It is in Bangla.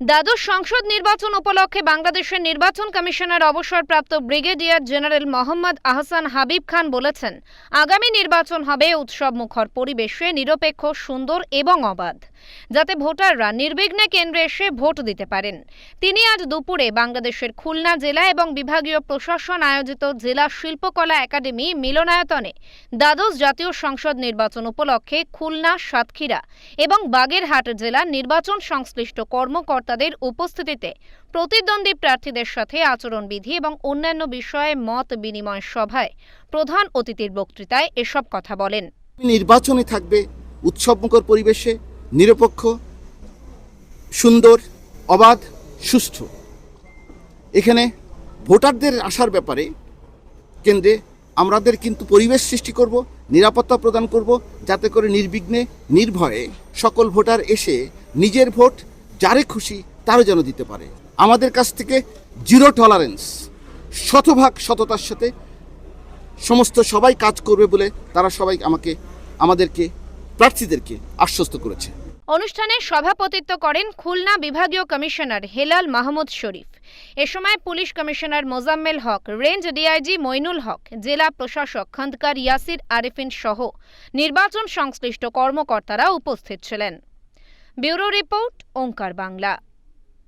দ্বাদশ সংসদ নির্বাচন উপলক্ষে বাংলাদেশের নির্বাচন কমিশনের অবসরপ্রাপ্ত ব্রিগেডিয়ার জেনারেল মোহাম্মদ আহসান হাবিব খান বলেছেন, আগামী নির্বাচন হবে উৎসবমুখর পরিবেশে নিরপেক্ষ, সুন্দর এবং অবাধ। যাতে ভোটাররা নির্বিঘ্নে কেন্দ্রে এসে ভোট দিতে পারেন। তিনি আজ দুপুরে বাংলাদেশের খুলনা জেলা এবং বিভাগীয় প্রশাসন আয়োজিত জেলা শিল্পকলা একাডেমি মিলনায়তনে দ্বাদশ জাতীয় সংসদ নির্বাচন উপলক্ষে খুলনা, সাতক্ষীরা এবং বাগেরহাট জেলা নির্বাচন সংশ্লিষ্ট কর্মকর্তাদের উপস্থিতিতে প্রতিদ্বন্দ্বী প্রার্থীদের সাথে আচরণবিধি এবং অন্যান্য বিষয়ে মত বিনিময় সভায় প্রধান অতিথির বক্তৃতায় এসব কথা বলেন। নির্বাচনে থাকবে উৎসবমুখর পরিবেশে নিরপেক্ষ, সুন্দর, অবাধ সুষ্ঠু এখানে ভোটারদের আসার ব্যাপারে কেন্দ্রে আমাদের কিন্তু পরিবেশ সৃষ্টি করব, নিরাপত্তা প্রদান করব, যাতে করে নির্বিঘ্নে, নির্ভয়ে সকল ভোটার এসে নিজের ভোট যারে খুশি তারও যেন দিতে পারে। আমাদের কাছ থেকে জিরো টলারেন্স, শতভাগ সততার সাথে সমস্ত সবাই কাজ করবে বলে তারা সবাই আমাকে, আমাদেরকে প্রার্থীদেরকে আশ্বস্ত করেছে। অনুষ্ঠানে সভাপতিত্ব করেন খুলনা বিভাগীয় কমিশনার হেলাল মাহমুদ শরীফ। এ সময় police commissioner Mozammel Haque, range DIG Mainul Haque, জেলা প্রশাসক খন্দকার ইয়াসির আরেফিন সহ নির্বাচন সংশ্লিষ্ট কর্মকর্তারা উপস্থিত ছিলেন। Bureau report, Onkar Bangla.